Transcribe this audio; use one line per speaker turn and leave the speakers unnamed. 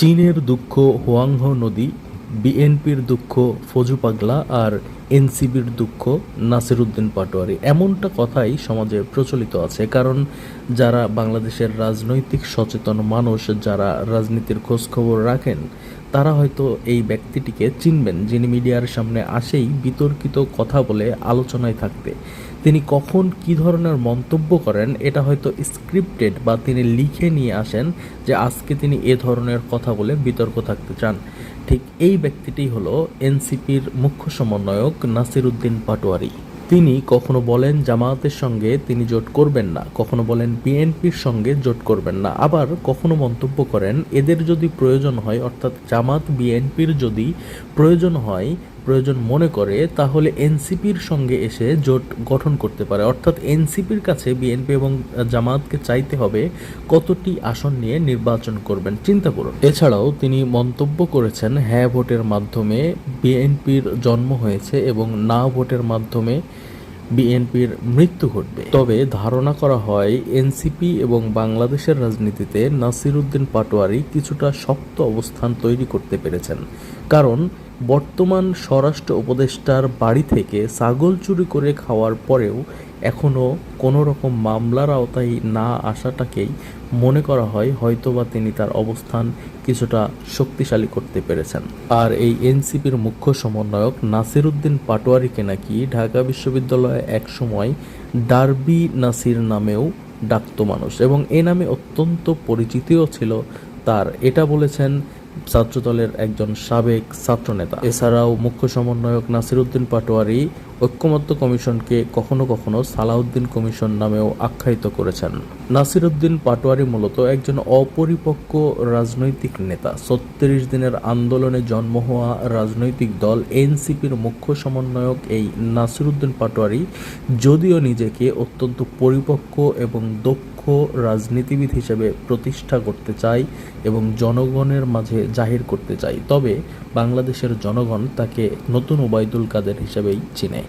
চীনের দুঃখ হোয়াংহো নদী, বিএনপির দুঃখ ফজু পাগলা আর এনসিবির দুঃখ নাসিরুদ্দিন পাটোয়ারি। এমনটা কথাই সমাজে প্রচলিত আছে, কারণ যারা বাংলাদেশের রাজনৈতিক সচেতন মানুষ, যারা রাজনীতির খোঁজখবর রাখেন তারা হয়তো এই ব্যক্তিটিকে চিনবেন যিনি মিডিয়ার সামনে আসেই বিতর্কিত কথা বলে আলোচনায় থাকতে তিনি কখন কি ধরনের মন্তব্য করেন, এটা হয়তো স্ক্রিপ্টেড বা তিনি লিখে নিয়ে আসেন যে আজকে তিনি এ ধরনের কথা বলে বিতর্ক থাকতে চান। ঠিক এই ব্যক্তিটি হলো এনসিপির মুখ্য সমন্বয়ক নাসিরুদ্দিন পাটোয়ারি। তিনি কখনো বলেন জামায়াতের সঙ্গে তিনি জোট করবেন না, কখনো বলেন বিএনপির সঙ্গে জোট করবেন না। আবার কখনো মন্তব্য করেন, এদের যদি প্রয়োজন হয়, অর্থাৎ জামাত বিএনপির যদি প্রয়োজন হয় প্রয়োজন মনে করে, তাহলে এনসিপির সঙ্গে এসে জোট গঠন করতে পারে। অর্থাৎ এনসিপির কাছে বিএনপি এবং জামাতকে চাইতে হবে কতটি আসন নিয়ে নির্বাচন করবেন। চিন্তা করুন। এছাড়াও তিনি মন্তব্য করেছেন হ্যাঁ ভোটের মাধ্যমে বিএনপির জন্ম হয়েছে এবং না ভোটের মাধ্যমে বিএনপির মৃত্যু ঘটবে। তবে ধারণা করা হয়, এনসিপি এবং বাংলাদেশের রাজনীতিতে নাসিরুদ্দিন পাটোয়ারি কিছুটা শক্ত অবস্থান তৈরি করতে পেরেছেন। কারণ বর্তমান স্বরাষ্ট্র উপদেষ্টার বাড়ি থেকে ছাগল চুরি করে খাওয়ার পরেও এখনও কোনো রকম মামলার আওতায় না আসাটাকেই মনে করা হয়, হয়তোবা তিনি তার অবস্থান কিছুটা শক্তিশালী করতে পেরেছেন। আর এই এনসিপির মুখ্য সমন্বয়ক নাসিরুদ্দিন পাটোয়ারিকে নাকি ঢাকা বিশ্ববিদ্যালয়ে একসময় ডার্বি নাসির নামেও ডাকত মানুষ এবং এ নামে অত্যন্ত পরিচিতিও ছিল তার। এটা বলেছেন ছাত্রদলের একজন সাবেক ছাত্রনেতা। এছাড়াও মুখ্য সমন্বয়ক নাসিরুদ্দিন পাটোয়ারি ঐক্যমত্য কমিশনকে কখনো কখনো সালাউদ্দিন কমিশন নামেও আখ্যায়িত করেছেন। নাসিরুদ্দিন পাটোয়ারি মূলত একজন অপরিপক্ক রাজনৈতিক নেতা। ছত্রিশ দিনের আন্দোলনে জন্ম হওয়া রাজনৈতিক দল এনসিপির মুখ্য সমন্বয়ক এই নাসিরুদ্দিন পাটোয়ারি যদিও নিজেকে অত্যন্ত পরিপক্ক এবং দক্ষ রাজনীতিবিদ হিসেবে প্রতিষ্ঠা করতে চায় এবং জনগণের মাঝে জাহির করতে চাই। তবে বাংলাদেশের জনগণ তাকে নতুন ওবায়দুল কাদের হিসেবেই চিনে।